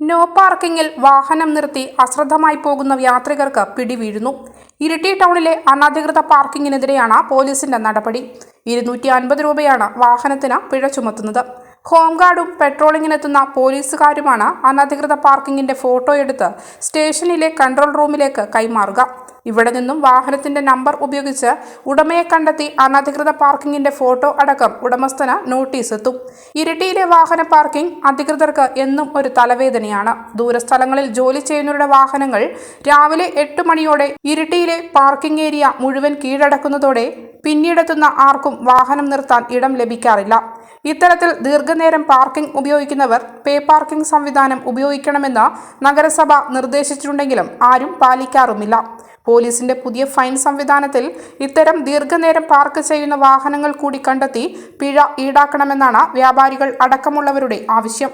No പാർക്കിങ്ങിൽ വാഹനം നിർത്തി അശ്രദ്ധമായി പോകുന്ന യാത്രികർക്ക് പിടിവീഴുന്നു. ഇരിട്ടി ടൗണിലെ അനധികൃത പാർക്കിങ്ങിനെതിരെയാണ് പോലീസിന്റെ നടപടി. ഇരുന്നൂറ്റി അൻപത് രൂപയാണ് വാഹനത്തിന് പിഴ ചുമത്തുന്നത്. ഹോംഗാർഡും പെട്രോളിങ്ങിനെത്തുന്ന പോലീസുകാരുമാണ് അനധികൃത പാർക്കിങ്ങിന്റെ ഫോട്ടോ എടുത്ത് സ്റ്റേഷനിലെ കൺട്രോൾ റൂമിലേക്ക് കൈമാറുക. ഇവിടെ നിന്നും വാഹനത്തിന്റെ നമ്പർ ഉപയോഗിച്ച് ഉടമയെ കണ്ടെത്തി അനധികൃത പാർക്കിംഗിന്റെ ഫോട്ടോ അടക്കം ഉടമസ്ഥന് നോട്ടീസ് എത്തും. ഇരിട്ടിയിലെ വാഹന പാർക്കിംഗ് അധികൃതർക്ക് എന്നും ഒരു തലവേദനയാണ്. ദൂരസ്ഥലങ്ങളിൽ ജോലി ചെയ്യുന്നവരുടെ വാഹനങ്ങൾ രാവിലെ എട്ട് മണിയോടെ ഇരിട്ടിയിലെ പാർക്കിംഗ് ഏരിയ മുഴുവൻ കീഴടക്കുന്നതോടെ പിന്നീടെത്തുന്ന ആർക്കും വാഹനം നിർത്താൻ ഇടം ലഭിക്കാറില്ല. ഇത്തരത്തിൽ ദീർഘനേരം പാർക്കിംഗ് ഉപയോഗിക്കുന്നവർ പേ പാർക്കിംഗ് സംവിധാനം ഉപയോഗിക്കണമെന്ന് നഗരസഭ നിർദ്ദേശിച്ചിട്ടുണ്ടെങ്കിലും ആരും പാലിക്കാറുമില്ല. പോലീസിന്റെ പുതിയ ഫൈൻ സംവിധാനത്തിൽ ഇത്തരം ദീർഘനേരം പാർക്ക് ചെയ്യുന്ന വാഹനങ്ങൾ കൂടി കണ്ടെത്തി പിഴ ഈടാക്കണമെന്നാണ് വ്യാപാരികൾ അടക്കമുള്ളവരുടെ ആവശ്യം.